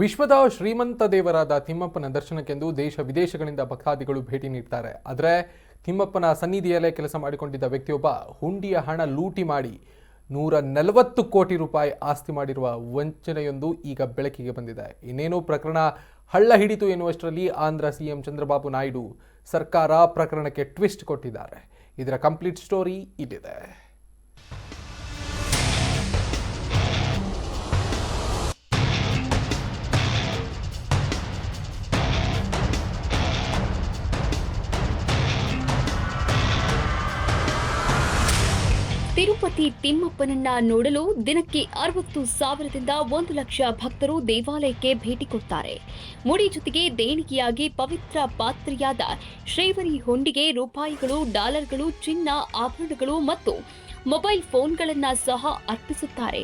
ವಿಶ್ವದ ಶ್ರೀಮಂತ ದೇವರಾದ ತಿಮ್ಮಪ್ಪನ ದರ್ಶನಕ್ಕೆಂದು ದೇಶ ವಿದೇಶಗಳಿಂದ ಭಕ್ತಾದಿಗಳು ಭೇಟಿ ನೀಡ್ತಾರೆ. ಆದರೆ ತಿಮ್ಮಪ್ಪನ ಸನ್ನಿಧಿಯಲ್ಲೇ ಕೆಲಸ ಮಾಡಿಕೊಂಡಿದ್ದ ವ್ಯಕ್ತಿಯೊಬ್ಬ ಹುಂಡಿಯ ಹಣ ಲೂಟಿ ಮಾಡಿ ನೂರ ನಲವತ್ತು ಕೋಟಿ ರೂಪಾಯಿ ಆಸ್ತಿ ಮಾಡಿರುವ ವಂಚನೆಯೊಂದು ಈಗ ಬೆಳಕಿಗೆ ಬಂದಿದೆ. ಇನ್ನೇನು ಪ್ರಕರಣ ಹಳ್ಳ ಹಿಡಿತು ಎನ್ನುವಷ್ಟರಲ್ಲಿ ಆಂಧ್ರ ಸಿಎಂ ಚಂದ್ರಬಾಬು ನಾಯ್ಡು ಸರ್ಕಾರ ಪ್ರಕರಣಕ್ಕೆ ಟ್ವಿಸ್ಟ್ ಕೊಟ್ಟಿದ್ದಾರೆ. ಇದರ ಕಂಪ್ಲೀಟ್ ಸ್ಟೋರಿ ಇಲ್ಲಿದೆ. ತಿರುಪತಿ ತಿಮ್ಮಪ್ಪನನ್ನ ನೋಡಲು ದಿನಕ್ಕೆ ಅರವತ್ತು ಸಾವಿರದಿಂದ ಒಂದು ಲಕ್ಷ ಭಕ್ತರು ದೇವಾಲಯಕ್ಕೆ ಭೇಟಿ ಕೊಡ್ತಾರೆ. ಮುಡಿ ಜೊತೆಗೆ ದೇಣಿಗೆಯಾಗಿ ಪವಿತ್ರ ಪಾತ್ರೆಯಾದ ಶ್ರೇವರಿ ಹೊಂಡಿಗೆ ರೂಪಾಯಿಗಳು, ಡಾಲರ್ಗಳು, ಚಿನ್ನ, ಆಭರಣಗಳು ಮತ್ತು ಮೊಬೈಲ್ ಫೋನ್ಗಳನ್ನ ಸಹ ಅರ್ಪಿಸುತ್ತಾರೆ.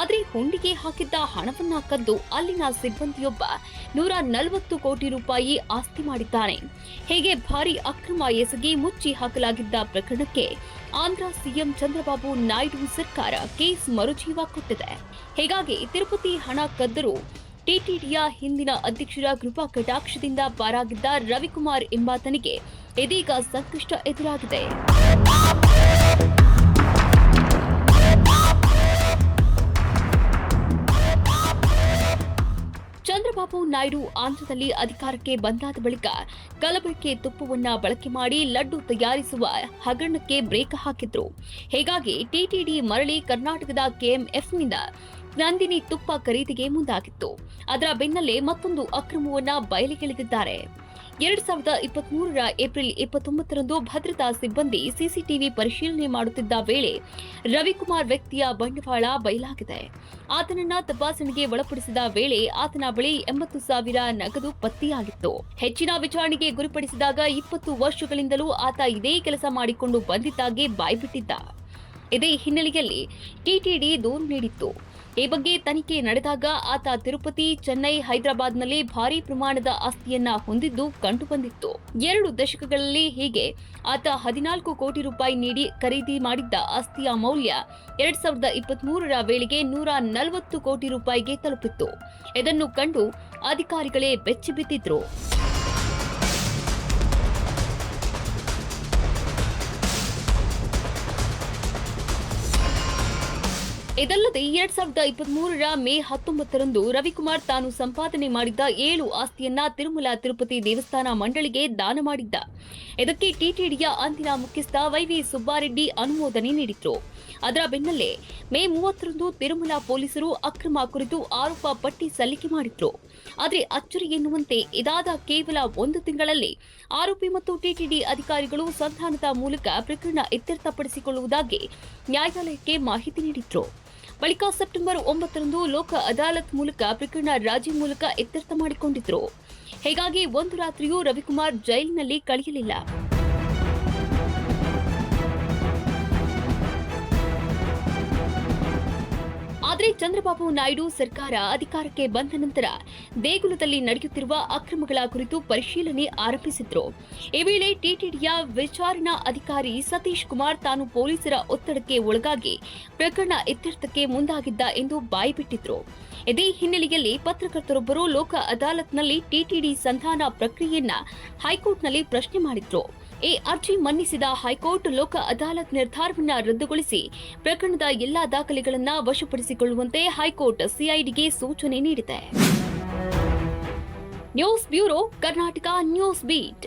ಆದರೆ ಹುಂಡಿಗೆ ಹಾಕಿದ್ದ ಹಣವನ್ನ ಕದ್ದು ಅಲ್ಲಿನ ಸಿಬ್ಬಂದಿಯೊಬ್ಬ ನೂರ ನಲವತ್ತು ಕೋಟಿ ರೂಪಾಯಿ ಆಸ್ತಿ ಮಾಡಿದ್ದಾನೆ. ಹೇಗೆ ಭಾರಿ ಅಕ್ರಮ ಎಸಗಿ ಮುಚ್ಚಿ ಹಾಕಲಾಗಿದ್ದ ಪ್ರಕರಣಕ್ಕೆ ಆಂಧ್ರ ಸಿಎಂ ಚಂದ್ರಬಾಬು ನಾಯ್ಡು ಸರ್ಕಾರ ಕೇಸ್ ಮರುಜೀವ ಕೊಟ್ಟಿದೆ. ಹೀಗಾಗಿ ತಿರುಪತಿ ಹಣ ಕದ್ದರು ಟಿಟಿಡಿಯ ಹಿಂದಿನ ಅಧ್ಯಕ್ಷರ ಕೃಪಾ ಕಟಾಕ್ಷದಿಂದ ಪಾರಾಗಿದ್ದ ರವಿಕುಮಾರ್ ಎಂಬಾತನಿಗೆ ಇದೀಗ ಸಂಕಷ್ಟ ಎದುರಾಗಿದೆ. ನಾಯ್ಡು ಆಂಧ್ರದಲ್ಲಿ ಅಧಿಕಾರಕ್ಕೆ ಬಂದಾದ ಬಳಿಕ ಕಲಬೆರಕೆ ತುಪ್ಪವನ್ನ ಬಳಕೆ ಮಾಡಿ ಲಡ್ಡು ತಯಾರಿಸುವ ಹಗರಣಕ್ಕೆ ಬ್ರೇಕ್ ಹಾಕಿದ್ರು. ಹೀಗಾಗಿ ಟಿಟಿಡಿ ಮರಳಿ ಕರ್ನಾಟಕದ ಕೆಎಂಎಫ್ನಿಂದ ನಂದಿನಿ ತುಪ್ಪ ಖರೀದಿಗೆ ಮುಂದಾಗಿತ್ತು. ಅದರ ಬೆನ್ನಲ್ಲೇ ಮತ್ತೊಂದು ಅಕ್ರಮವನ್ನ ಬಯಲಿಗೆಳೆದಿದ್ದಾರೆ. ಎರಡ್ ಸಾವಿರದ ಇಪ್ಪತ್ಮೂರರ ಏಪ್ರಿಲ್ ಇಪ್ಪತ್ತೊಂಬತ್ತರಂದು ಭದ್ರತಾ ಸಿಬ್ಬಂದಿ ಸಿಸಿಟಿವಿ ಪರಿಶೀಲನೆ ಮಾಡುತ್ತಿದ್ದ ವೇಳೆ ರವಿಕುಮಾರ್ ವ್ಯಕ್ತಿಯ ಬಂಡವಾಳ ಬಯಲಾಗಿದೆ. ಆತನನ್ನ ತಪಾಸಣೆಗೆ ಒಳಪಡಿಸಿದ ವೇಳೆ ಆತನ ಬಳಿ ಎಂಬತ್ತು ಸಾವಿರ ನಗದು ಪತ್ತೆಯಾಗಿತ್ತು. ಹೆಚ್ಚಿನ ವಿಚಾರಣೆಗೆ ಗುರಿಪಡಿಸಿದಾಗ ಇಪ್ಪತ್ತು ವರ್ಷಗಳಿಂದಲೂ ಆತ ಇದೇ ಕೆಲಸ ಮಾಡಿಕೊಂಡು ಬಂದಿದ್ದಾಗೆ ಬಾಯ್ಬಿಟ್ಟಿದ್ದ. ಇದೇ ಹಿನ್ನೆಲೆಯಲ್ಲಿ ಟಿಟಿಡಿ ದೂರು ನೀಡಿತ್ತು. ಈ ಬಗ್ಗೆ ತನಿಖೆ ನಡೆದಾಗ ಆತ ತಿರುಪತಿ, ಚೆನ್ನೈ, ಹೈದರಾಬಾದ್ನಲ್ಲಿ ಭಾರಿ ಪ್ರಮಾಣದ ಆಸ್ತಿಯನ್ನ ಹೊಂದಿದ್ದು ಕಂಡುಬಂದಿತ್ತು. ಎರಡು ದಶಕಗಳಲ್ಲಿ ಹೀಗೆ ಆತ ಹದಿನಾಲ್ಕು ಕೋಟಿ ರೂಪಾಯಿ ನೀಡಿ ಖರೀದಿ ಮಾಡಿದ್ದ ಆಸ್ತಿಯ ಮೌಲ್ಯ ಎರಡ್ ಸಾವಿರದ ವೇಳೆಗೆ ನೂರ ನಲವತ್ತು ಕೋಟಿ ರೂಪಾಯಿಗೆ ತಲುಪಿತ್ತು. ಇದನ್ನು ಕಂಡು ಅಧಿಕಾರಿಗಳೇ ಬೆಚ್ಚಿಬಿದ್ದಿದ್ರು. ಇದಲ್ಲದೆ ಎರಡ್ ಸಾವಿರದ ಇಪ್ಪತ್ಮೂರರ ಮೇ ಹತ್ತೊಂಬತ್ತರಂದು ರವಿಕುಮಾರ್ ತಾನು ಸಂಪಾದನೆ ಮಾಡಿದ್ದ ಏಳು ಆಸ್ತಿಯನ್ನ ತಿರುಮಲ ತಿರುಪತಿ ದೇವಸ್ಥಾನ ಮಂಡಳಿಗೆ ದಾನ ಮಾಡಿದ್ದ. ಇದಕ್ಕೆ ಟಿಟಿಡಿಯ ಅಂದಿನ ಮುಖ್ಯಸ್ಥ ವೈವಿ ಸುಬ್ಬಾರೆಡ್ಡಿ ಅನುಮೋದನೆ ನೀಡಿದ್ರು. ಅದರ ಬೆನ್ನಲ್ಲೇ ಮೇ ಮೂವತ್ತರಂದು ತಿರುಮಲ ಪೊಲೀಸರು ಅಕ್ರಮ ಕುರಿತು ಆರೋಪ ಪಟ್ಟಿ ಸಲ್ಲಿಕೆ ಮಾಡಿದ್ರು. ಆದರೆ ಅಚ್ಚರಿ ಎನ್ನುವಂತೆ ಇದಾದ ಕೇವಲ ಒಂದು ತಿಂಗಳಲ್ಲಿ ಆರೋಪಿ ಮತ್ತು ಟಿಟಿಡಿ ಅಧಿಕಾರಿಗಳು ಸಂಧಾನದ ಮೂಲಕ ಪ್ರಕರಣ ಇತ್ಯರ್ಥಪಡಿಸಿಕೊಳ್ಳುವುದಾಗಿ ನ್ಯಾಯಾಲಯಕ್ಕೆ ಮಾಹಿತಿ ನೀಡಿದ್ರು. ಬಳಿಕ ಸೆಪ್ಟೆಂಬರ್ ಒಂಬತ್ತರಂದು ಲೋಕ ಅದಾಲತ್ ಮೂಲಕ ಪ್ರಕರಣ ರಾಜಿ ಮೂಲಕ ಇತ್ಯರ್ಥ ಮಾಡಿಕೊಂಡಿದ್ರು. ಹೀಗಾಗಿ ಒಂದು ರಾತ್ರಿಯೂ ರವಿಕುಮಾರ್ ಜೈಲಿನಲ್ಲಿ ಕಳೆಯಲಿಲ್ಲ. ಆದರೆ ಚಂದ್ರಬಾಬು ನಾಯ್ಡು ಸರ್ಕಾರ ಅಧಿಕಾರಕ್ಕೆ ಬಂದ ನಂತರ ದೇಗುಲದಲ್ಲಿ ನಡೆಯುತ್ತಿರುವ ಅಕ್ರಮಗಳ ಕುರಿತು ಪರಿಶೀಲನೆ ಆರಂಭಿಸಿದ್ರು. ಈ ವೇಳೆ ಟಿಟಿಡಿಯ ವಿಚಾರಣಾ ಅಧಿಕಾರಿ ಸತೀಶ್ ಕುಮಾರ್ ತಾನು ಪೊಲೀಸರ ಒತ್ತಡಕ್ಕೆ ಒಳಗಾಗಿ ಪ್ರಕರಣ ಇತ್ಯರ್ಥಕ್ಕೆ ಮುಂದಾಗಿದ್ದ ಎಂದು ಬಾಯಿಬಿಟ್ಟಿದ್ರು. ಇದೇ ಹಿನ್ನೆಲೆಯಲ್ಲಿ ಪತ್ರಕರ್ತರೊಬ್ಬರು ಲೋಕ ಅದಾಲತ್ನಲ್ಲಿ ಟಿಟಿಡಿ ಸಂಧಾನ ಪ್ರಕ್ರಿಯೆಯನ್ನ ಹೈಕೋರ್ಟ್ನಲ್ಲಿ ಪ್ರಶ್ನೆ ಮಾಡಿದ್ರು. ಈ ಅರ್ಜಿ ಮನ್ನಿಸಿದ ಹೈಕೋರ್ಟ್ ಲೋಕ ಅದಾಲತ್ ನಿರ್ಧಾರವನ್ನ ರದ್ದುಗೊಳಿಸಿ ಪ್ರಕರಣದ ಎಲ್ಲಾ ದಾಖಲೆಗಳನ್ನ ವಶಪಡಿಸಿಕೊಳ್ಳುವಂತೆ ಹೈಕೋರ್ಟ್ ಸಿಐಡಿಗೆ ಸೂಚನೆ ನೀಡಿದೆ. News bureau Karnataka news beat.